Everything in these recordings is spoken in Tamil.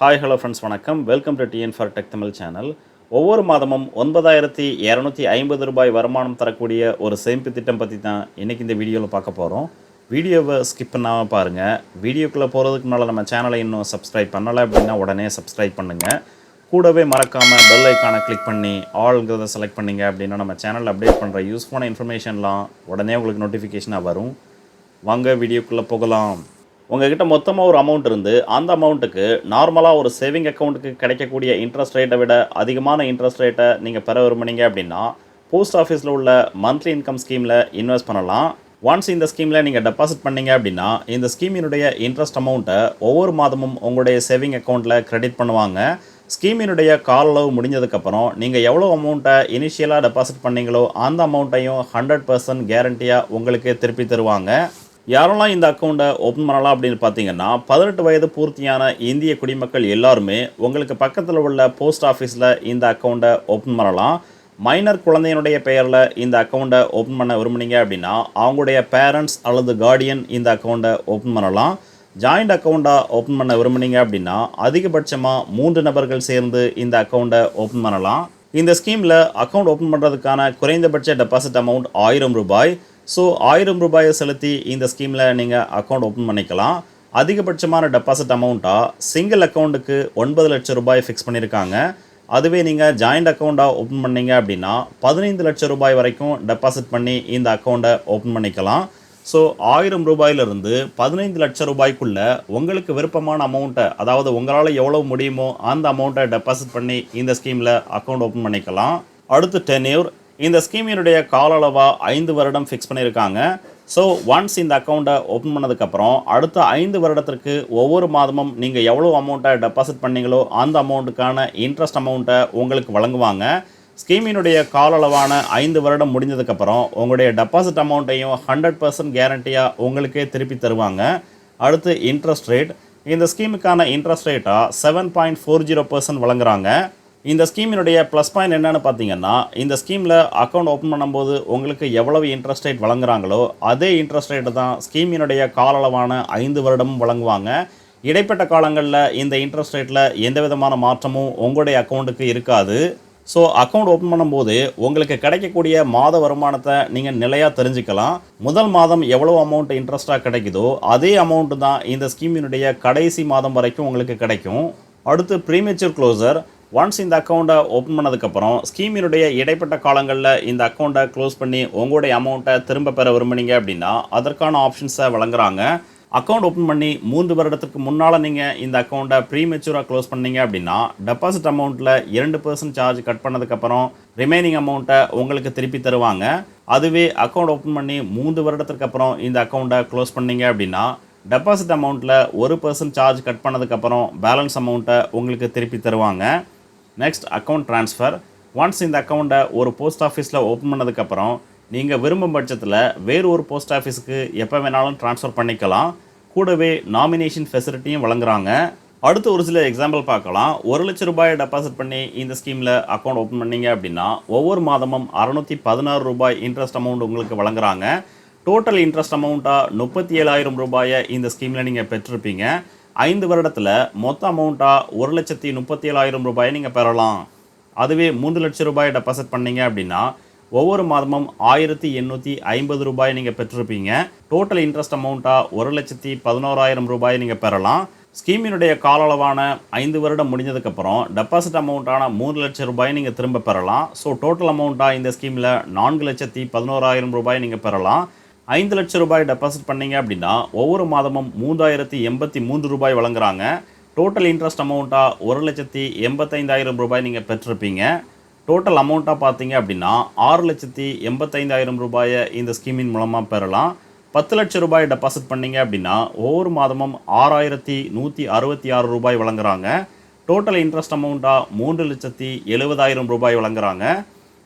ஹாய் ஹலோ ஃப்ரெண்ட்ஸ் வணக்கம். Welcome to TN for tech Tamil channel ஒவ்வொரு மாதமும் ஒன்பதாயிரத்தி இரநூத்தி ஐம்பது ரூபாய் வருமானம் தரக்கூடிய ஒரு சேமிப்பு திட்டம் பற்றி தான் இன்றைக்கி இந்த வீடியோவில் பார்க்க போகிறோம் வீடியோவை ஸ்கிப் பண்ணாமல் பாருங்கள் வீடியோக்குள்ளே போகிறதுக்கு முன்னால் நம்ம சேனலை இன்னும் சப்ஸ்கிரைப் பண்ணலை அப்படின்னா உடனே சப்ஸ்கிரைப் பண்ணுங்கள் கூடவே மறக்காமல் பெல் ஐக்கானை கிளிக் பண்ணி ஆளுங்கிறத செலக்ட் பண்ணிங்க அப்படின்னா நம்ம சேனலில் அப்டேட் பண்ணுற யூஸ்ஃபுல்லான இன்ஃபர்மேஷன்லாம் உடனே உங்களுக்கு நோட்டிஃபிகேஷனாக வரும். வாங்க வீடியோக்குள்ளே போகலாம். உங்ககிட்ட மொத்தமாக ஒரு அமௌண்ட் இருந்து அந்த அமௌண்ட்டுக்கு நார்மலாக ஒரு சேவிங் அக்கௌண்ட்டுக்கு கிடைக்கக்கூடிய இன்ட்ரெஸ்ட் ரேட்டை விட அதிகமான இன்ட்ரெஸ்ட் ரேட்டை நீங்கள் பெற விரும்புனீங்க அப்படின்னா போஸ்ட் ஆஃபீஸில் உள்ள மந்த்லி இன்கம் ஸ்கீமில் இன்வெஸ்ட் பண்ணலாம். ஒன்ஸ் இந்த ஸ்கீமில் நீங்கள் டெபாசிட் பண்ணீங்க அப்படின்னா இந்த ஸ்கீமினுடைய இன்ட்ரெஸ்ட் அமௌண்ட்டை ஒவ்வொரு மாதமும் உங்களுடைய சேவிங் அக்கௌண்ட்டில் கிரெடிட் பண்ணுவாங்க. ஸ்கீமினுடைய கால அளவு முடிஞ்சதுக்கப்புறம் நீங்கள் எவ்வளோ அமௌண்ட்டை இனிஷியலாக டெபாசிட் பண்ணீங்களோ அந்த அமௌண்ட்டையும் ஹண்ட்ரட் பர்சன்ட் கேரண்டியாக உங்களுக்கு திருப்பி தருவாங்க. யாரெல்லாம் இந்த அக்கௌண்ட்டை ஓப்பன் பண்ணலாம் அப்படின்னு பார்த்தீங்கன்னா பதினெட்டு வயது பூர்த்தியான இந்திய குடிமக்கள் எல்லாருமே உங்களுக்கு பக்கத்தில் உள்ள போஸ்ட் ஆஃபீஸில் இந்த அக்கௌண்ட்டை ஓப்பன் பண்ணலாம். மைனர் குழந்தையினுடைய பெயரில் இந்த அக்கௌண்ட்டை ஓப்பன் பண்ண விரும்புனீங்க அப்படின்னா அவங்களுடைய பேரண்ட்ஸ் அல்லது கார்டியன் இந்த அக்கௌண்ட்டை ஓப்பன் பண்ணலாம். ஜாயிண்ட் அக்கௌண்ட்டாக ஓப்பன் பண்ண விரும்புனீங்க அப்படின்னா அதிகபட்சமாக மூன்று நபர்கள் சேர்ந்து இந்த அக்கௌண்ட்டை ஓப்பன் பண்ணலாம். இந்த ஸ்கீமில் அக்கௌண்ட் ஓப்பன் பண்ணுறதுக்கான குறைந்தபட்ச டெபாசிட் அமௌண்ட் ஆயிரம் ரூபாய். ஸோ ஆயிரம் ரூபாயை செலுத்தி இந்த ஸ்கீமில் நீங்கள் அக்கௌண்ட் ஓப்பன் பண்ணிக்கலாம். அதிகபட்சமான டெபாசிட் அமௌண்ட்டாக சிங்கிள் அக்கௌண்ட்டுக்கு ஒன்பது லட்சம் ரூபாய் ஃபிக்ஸ் பண்ணியிருக்காங்க அதுவே நீங்கள் ஜாயிண்ட் அக்கௌண்ட்டாக ஓப்பன் பண்ணீங்க அப்படின்னா பதினைந்து லட்சம் ரூபாய் வரைக்கும் டெபாசிட் பண்ணி இந்த அக்கௌண்ட்டை ஓப்பன் பண்ணிக்கலாம். ஸோ ஆயிரம் ரூபாயிலிருந்து பதினைந்து லட்சம் ரூபாய்க்குள்ளே உங்களுக்கு விருப்பமான அமௌண்ட்டை அதாவது உங்களால் எவ்வளோ முடியுமோ அந்த அமௌண்ட்டை டெபாசிட் பண்ணி இந்த ஸ்கீமில் அக்கௌண்ட் ஓப்பன் பண்ணிக்கலாம். அடுத்து டென்யூர் இந்த ஸ்கீமினுடைய கால அளவாக ஐந்து வருடம் ஃபிக்ஸ் பண்ணியிருக்காங்க. ஸோ ஒன்ஸ் இந்த அக்கௌண்ட்டை ஓப்பன் பண்ணதுக்கப்புறம் அடுத்த ஐந்து வருடத்திற்கு ஒவ்வொரு மாதமும் நீங்கள் எவ்வளோ அமௌண்ட்டை டெபாசிட் பண்ணீங்களோ அந்த அமௌண்ட்டுக்கான இன்ட்ரெஸ்ட் அமௌண்ட்டை உங்களுக்கு வழங்குவாங்க. ஸ்கீமினுடைய கால அளவான ஐந்து வருடம் முடிஞ்சதுக்கப்புறம் உங்களுடைய டெபாசிட் அமௌண்ட்டையும் ஹண்ட்ரட் பர்சன்ட் கேரண்டியாக உங்களுக்கே திருப்பி தருவாங்க. அடுத்து இன்ட்ரெஸ்ட் ரேட் இந்த ஸ்கீமுக்கான இன்ட்ரெஸ்ட் ரேட்டாக seven point four zero percent வழங்குறாங்க. இந்த ஸ்கீமினுடைய ப்ளஸ் பாயிண்ட் என்னென்னு பார்த்தீங்கன்னா இந்த ஸ்கீமில் அக்கௌண்ட் ஓப்பன் பண்ணும்போது உங்களுக்கு எவ்வளவு இன்ட்ரெஸ்ட் ரேட் வழங்குறாங்களோ அதே இன்ட்ரெஸ்ட் ரேட்டு தான் ஸ்கீமினுடைய கால அளவான ஐந்து வருடமும் வழங்குவாங்க. இடைப்பட்ட காலங்களில் இந்த இன்ட்ரெஸ்ட் ரேட்டில் எந்த விதமான மாற்றமும் உங்களுடைய அக்கௌண்ட்டுக்கு இருக்காது. ஸோ அக்கௌண்ட் ஓப்பன் பண்ணும்போது உங்களுக்கு கிடைக்கக்கூடிய மாத வருமானத்தை நீங்கள் நிலையாக தெரிஞ்சுக்கலாம். முதல் மாதம் எவ்வளோ அமௌண்ட் இன்ட்ரெஸ்ட்டாக கிடைக்குதோ அதே அமௌண்ட்டு தான் இந்த ஸ்கீமினுடைய கடைசி மாதம் வரைக்கும் உங்களுக்கு கிடைக்கும். அடுத்து ப்ரீமெச்சூர் க்ளோசர் ஒன்ஸ் இந்த அக்கௌண்ட்டை ஓப்பன் பண்ணதுக்கப்புறம் ஸ்கீமினுடைய இடைப்பட்ட காலங்களில் இந்த அக்கௌண்ட்டை க்ளோஸ் பண்ணி உங்களுடைய அமௌண்ட்டை திரும்ப பெற விரும்புனீங்க அப்படின்னா அதற்கான ஆப்ஷன்ஸை வழங்குறாங்க. அக்கௌண்ட் ஓப்பன் பண்ணி மூன்று வருடத்துக்கு முன்னால் நீங்கள் இந்த அக்கௌண்ட்டை ப்ரீமெச்சூராக க்ளோஸ் பண்ணீங்க அப்படின்னா டெபாசிட் அமௌண்ட்டில் இரண்டு பர்சன்ட் சார்ஜ் கட் பண்ணதுக்கப்புறம் ரிமைனிங் அமௌண்ட்டை உங்களுக்கு திருப்பி தருவாங்க. அதுவே அக்கௌண்ட் ஓப்பன் பண்ணி மூன்று வருடத்துக்கு அப்புறம் இந்த அக்கௌண்ட்டை க்ளோஸ் பண்ணீங்க அப்படின்னா டெபாசிட் அமௌண்ட்டில் ஒரு பர்சன்ட் சார்ஜ் கட் பண்ணதுக்கப்புறம் பேலன்ஸ் அமௌண்ட்டை உங்களுக்கு திருப்பி தருவாங்க. நெக்ஸ்ட் அக்கௌண்ட் ட்ரான்ஸ்ஃபர் ஒன்ஸ் இந்த அக்கௌண்ட்டை ஒரு போஸ்ட் ஆஃபீஸில் ஓப்பன் பண்ணதுக்கப்புறம் நீங்கள் விரும்பும் பட்சத்தில் வேறு ஒரு போஸ்ட் ஆஃபீஸுக்கு எப்போ வேணாலும் ட்ரான்ஸ்ஃபர் பண்ணிக்கலாம். கூடவே நாமினேஷன் ஃபெசிலிட்டியும் வழங்குறாங்க. அடுத்து ஒரு சில எக்ஸாம்பிள் பார்க்கலாம். ஒரு லட்ச ரூபாயை டெபாசிட் பண்ணி இந்த ஸ்கீமில் அக்கௌண்ட் ஓப்பன் பண்ணீங்க அப்படின்னா ஒவ்வொரு மாதமும் அறநூற்றி பதினாறு ரூபாய் இன்ட்ரெஸ்ட் அமௌண்ட் உங்களுக்கு வழங்குறாங்க. டோட்டல் இன்ட்ரெஸ்ட் அமௌண்ட்டாக முப்பத்தி ஏழாயிரம் ரூபாயை இந்த ஸ்கீமில் நீங்கள் பெற்றிருப்பீங்க. ஐந்து வருடத்தில் மொத்த அமௌண்ட்டாக ஒரு லட்சத்தி முப்பத்தி ஏழாயிரம் ரூபாயை நீங்கள் பெறலாம். அதுவே மூன்று லட்சம் ரூபாய் டெபாசிட் பண்ணீங்க அப்படின்னா ஒவ்வொரு மாதமும் ஆயிரத்தி எண்ணூற்றி ஐம்பது ரூபாய் நீங்கள் பெற்றிருப்பீங்க. டோட்டல் இன்ட்ரெஸ்ட் அமௌண்ட்டாக ஒரு லட்சத்தி பதினோராயிரம் ரூபாய் நீங்கள் பெறலாம். ஸ்கீமினுடைய கால அளவான ஐந்து வருடம் முடிஞ்சதுக்கப்புறம் டெபாசிட் அமௌண்ட்டான மூணு லட்சம் ரூபாய் நீங்கள் திரும்ப பெறலாம். ஸோ டோட்டல் அமௌண்ட்டாக இந்த ஸ்கீமில் நான்கு லட்சத்தி பதினோராயிரம் ரூபாய் நீங்கள் பெறலாம். ஐந்து லட்சம் ரூபாய் டெபாசிட் பண்ணீங்க அப்படின்னா ஒவ்வொரு மாதமும் மூன்றாயிரத்தி எண்பத்தி மூன்று ரூபாய் வழங்குறாங்க. டோட்டல் இன்ட்ரெஸ்ட் அமௌண்ட்டாக ஒரு லட்சத்தி எண்பத்தைந்தாயிரம் ரூபாய் நீங்கள் பெற்றிருப்பீங்க. டோட்டல் அமௌண்ட்டாக பார்த்தீங்க அப்படின்னா ஆறு லட்சத்தி எண்பத்தைந்தாயிரம் ரூபாயை இந்த ஸ்கீமின் மூலமாக பெறலாம். பத்து லட்சம் ரூபாய் டெபாசிட் பண்ணீங்க அப்படின்னா ஒவ்வொரு மாதமும் ஆறாயிரத்தி நூற்றி அறுபத்தி ஆறு ரூபாய் வழங்குறாங்க. டோட்டல் இன்ட்ரெஸ்ட் அமௌண்ட்டாக மூன்று லட்சத்தி எழுபதாயிரம் ரூபாய் வழங்குறாங்க.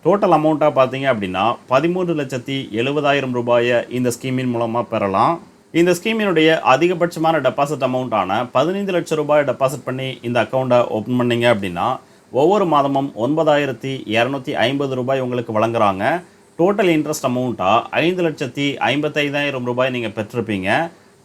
டோட்டல் அமௌண்ட்டாக பார்த்தீங்க அப்படின்னா பதிமூன்று லட்சத்தி எழுபதாயிரம் ரூபாயை இந்த ஸ்கீமின் மூலமாக பெறலாம். இந்த ஸ்கீமினுடைய அதிகபட்சமான டெபாசிட் அமௌண்ட்டான பதினைந்து லட்சம் ரூபாய் டெபாசிட் பண்ணி இந்த அக்கௌண்ட்டை ஓப்பன் பண்ணீங்க அப்படின்னா ஒவ்வொரு மாதமும் ஒன்பதாயிரத்தி இரநூத்தி ஐம்பது ரூபாய் உங்களுக்கு வழங்குறாங்க. டோட்டல் இன்ட்ரெஸ்ட் அமௌண்ட்டாக ஐந்து லட்சத்தி ஐம்பத்தைந்தாயிரம் ரூபாய் நீங்கள் பெற்றிருப்பீங்க.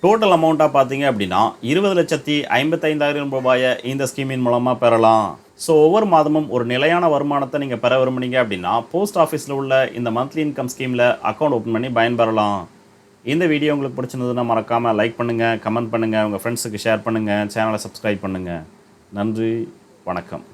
டோட்டல் அமௌண்ட்டாக பார்த்தீங்க அப்படின்னா இருபது லட்சத்தி ஐம்பத்தைந்தாயிரம் ரூபாயை இந்த ஸ்கீமின் மூலமாக பெறலாம். ஸோ ஒவ்வொரு மாதமும் ஒரு நிலையான வருமானத்தை நீங்கள் பெற விரும்புனீங்க அப்படின்னா போஸ்ட் ஆஃபீஸில் உள்ள இந்த மந்த்லி இன்கம் ஸ்கீமில் அக்கௌண்ட் ஓப்பன் பண்ணி பயன்பெறலாம். இந்த வீடியோ உங்களுக்கு பிடிச்சிருந்ததுன்னா மறக்காமல் லைக் பண்ணுங்கள் கமெண்ட் பண்ணுங்கள் உங்கள் ஃப்ரெண்ட்ஸுக்கு ஷேர் பண்ணுங்கள் சேனலை சப்ஸ்கிரைப் பண்ணுங்கள் நன்றி வணக்கம்.